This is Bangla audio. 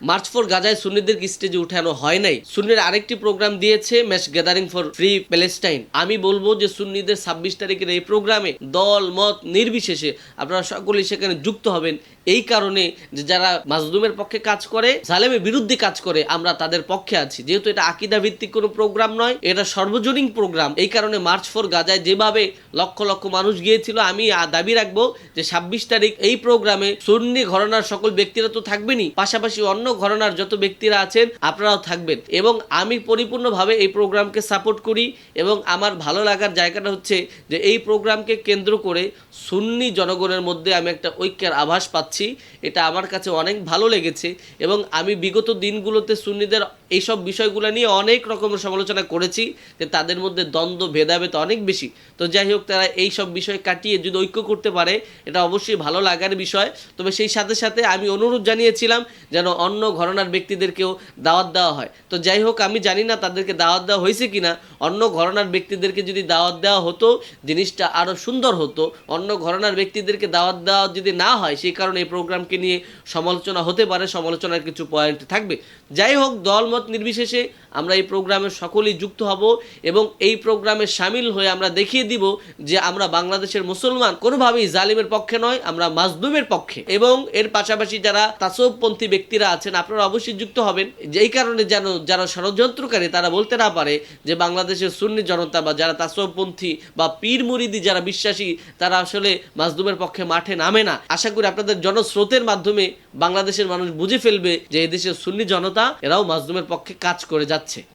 মার্চ ফর গাজায় সুন্নিদেরকে স্টেজে উঠানো হয় নাই। সুন্নির আরেকটি প্রোগ্রাম দিয়েছে, march gathering for free Palestine. আমি বলব যে সুন্নিদের ছাব্বিশ তারিখের এই প্রোগ্রামে দল, মত নির্বিশেষে আপনারা সকলেই সেখানে যুক্ত হবেন। এই কারণে যে যারা মাজলুমের পক্ষে কাজ করে, জালেমের বিরুদ্ধে কাজ করে, আমরা তাদের পক্ষে আছি। যেহেতু এটা আকিদা ভিত্তিক কোনো প্রোগ্রাম নয়, এটা সর্বজনীন প্রোগ্রাম। এই কারণে মার্চ ফর গাজায় যেভাবে লক্ষ লক্ষ মানুষ গিয়েছিল, আমি দাবি রাখব যে ছাব্বিশ তারিখ এই প্রোগ্রামে সুন্নি ঘরানার সকল ব্যক্তিরা তো থাকবেনই। পাশাপাশি অন্য ঘরানার যত ব্যক্তিরা আছেন, আপনারাও থাকবেন। এবং আমি পরিপূর্ণভাবে এই প্রোগ্রামকে সাপোর্ট করি এবং আমার ভালো লাগার জায়গাটা হচ্ছে যে এই প্রোগ্রামকে কেন্দ্র করে সুন্নি জনগণের মধ্যে আমি একটা ঐক্যের আভাস পাচ্ছি। এটা আমার কাছে অনেক ভালো লেগেছে এবং আমি বিগত দিনগুলোতে সুন্নিদের এইসব বিষয়গুলো নিয়ে অনেক রকমের সমালোচনা করেছি যে তাদের মধ্যে দ্বন্দ্ব, ভেদাভেদ অনেক বেশি। তো যাই হোক, তারা এই সব বিষয় কাটিয়ে যদি ঐক্য করতে পারে, এটা অবশ্যই ভালো লাগার বিষয়। তবে সেই সাথে সাথে আমি অনুরোধ জানিয়েছিলাম যেন অন্য ঘরনার ব্যক্তিদেরকেও দাওয়াত দেওয়া হয়। তো যাই হোক, আমি জানি না তাদেরকে দাওয়াত দেওয়া হয়েছে কিনা। অন্য ঘরনার ব্যক্তিদেরকে যদি দাওয়াত দেওয়া হতো, জিনিসটা আরও সুন্দর হতো। অন্য ঘরনার ব্যক্তিদেরকে দাওয়াত দেওয়া যদি না হয়, সেই কারণে এই প্রোগ্রামকে নিয়ে সমালোচনা হতে পারে। সমালোচনার কিছু পয়েন্ট থাকবে। যাই হোক দলমত নির্বিশেষে আমরা এই প্রোগ্রামে সকলেই যুক্ত হব এবং এই প্রোগ্রামে সামিল হয়ে আমরা দেখিয়ে দিব যে আমরা বাংলাদেশের মুসলমান। কোনোভাবেই জালিমের পক্ষে নয়, আমরা মাজলুমের পক্ষে। এবং এর পাশাপাশি যারা তাসবপন্থী ব্যক্তিরা আছেন, আপনারা অবশ্যই যুক্ত হবেন। যেই কারণে যেন যারা ষড়যন্ত্রকারী, তারা বলতে না পারে যে বাংলাদেশের সুন্নি জনতা বা যারা তাসবপন্থী বা পীর মুরিদি যারা বিশ্বাসী, তারা আসলে মাজলুমের পক্ষে মাঠে নামে না। আশা করি আপনাদের জনস্রোতের মাধ্যমে বাংলাদেশের মানুষ বুঝে ফেলবে যে এদেশের সুন্নি জনতা, এরাও মাজলুমের পক্ষে কাজ করে যাচ্ছে।